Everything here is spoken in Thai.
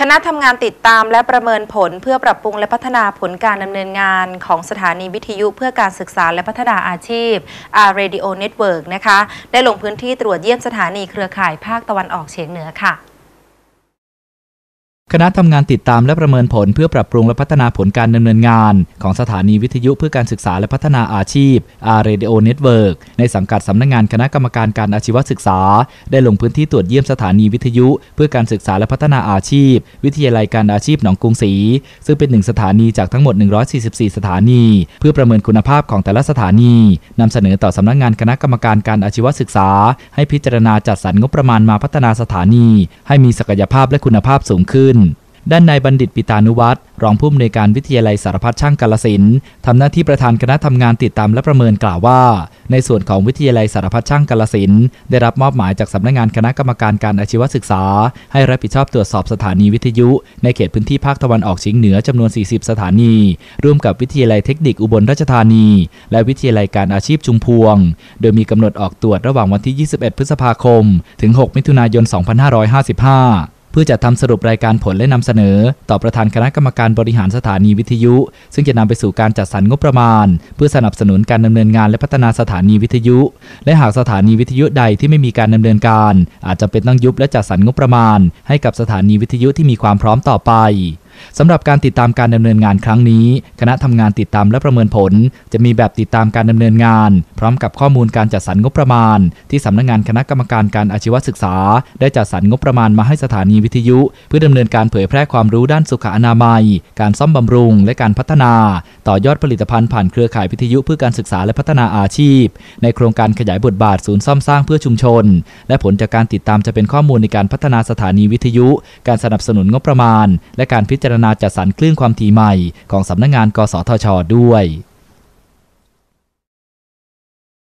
คณะทำงานติดตามและประเมินผลเพื่อปรับปรุงและพัฒนาผลการดำเนินงานของสถานีวิทยุเพื่อการศึกษาและพัฒนาอาชีพ R Radio Network นะคะ ได้ลงพื้นที่ตรวจเยี่ยมสถานีเครือข่ายภาคตะวันออกเฉียงเหนือค่ะ ณะทำงานติดตามและประเมินผลเพื่อปรับปรุงและพัฒนาผลการดำเนินงาน ของสถานีวิทยุเพื่อการศึกษาและพัฒนาอาชีพ R Radio Network ในสังกัดสำนักงงานคณะกรรมการการอาชีวศึกษา ได้ลงพื้นที่ตรวจเยี่ยมสถานีวิทยุ เพื่อการศึกษาและพัฒนาอาชีพ วิทยาลัยการอาชีพหนองกรุงศรีซึ่งเป็นหนึ่งสถานีจากทั้งหมด 144 สถานี เพื่อประเมินคุณภาพของแต่ละสถานีนำเสนอต่อสำนักงงานคณะกรรมการการอาชีวศึกษา ให้พิจารณาจัดสรรงบประมาณมาพัฒนาสถานี ให้มีศักยภาพและคุณภาพสูงขึ้น ด้านนายบัณฑิตปิตานุวัตรรองผู้อำนวยการวิทยาลัยสารพัดช่างกาลสินทำหน้าที่ประธานคณะทำงานติดตามและประเมินกล่าวว่า ในส่วนของวิทยาลัยสารพัดช่างกาลสินได้รับมอบหมายจากสำนักงานคณะกรรมการการอาชีวศึกษา ให้รับผิดชอบตรวจสอบสถานีวิทยุ ในเขตพื้นที่ภาคตะวันออกเฉียงเหนือจำนวน 40 สถานี ร่วมกับวิทยาลัยเทคนิคอุบลราชธานี และวิทยาลัยการอาชีพชุมพวง โดยมีกำหนดออกตรวจระหว่างวันที่ 21 พฤษภาคม ถึง 6 มิถุนายน 2555 พื่อจะทำสรุปรายการผลและนำเสนอ ต่อประธานคณะกรรมการบริหารสถานีวิทยุ ซึ่งจะนำไปสู่การจัดสรรงบประมาณ เพื่อสนับสนุนการดำเนินงานและพัฒนาสถานีวิทยุ และหากสถานีวิทยุใดที่ไม่มีการดำเนินการ อาจจะเป็นต้องยุบและจัดสรรงบประมาณ ให้กับสถานีวิทยุที่มีความพร้อมต่อไป สำหรับการติดตามการดำเนินงานครั้งนี้ คณะทำงานติดตามและประเมินผล จะมีแบบติดตามการดำเนินงาน พร้อมกับข้อมูลการจัดสรรงบประมาณ ที่สำนักงานคณะกรรมการการอาชีวศึกษา ได้จัดสรรงบประมาณมาให้สถานีวิทยุ เพื่อดำเนินการเผยแพร่ความรู้ด้านสุขอนามัย การซ่อมบำรุง และการพัฒนา ต่อยอดผลิตภัณฑ์ผ่านเครือข่ายวิทยุเพื่อการศึกษาและพัฒนาอาชีพ ในโครงการขยายบทบาทศูนย์ซ่อมสร้างเพื่อชุมชน และผลจากการติดตามจะเป็นข้อมูลในการพัฒนาสถานีวิทยุ การสนับสนุนงบประมาณ และการพิจารณาจัดสรรคลื่นความถี่ใหม่ของสำนักงาน กสทช ด้วย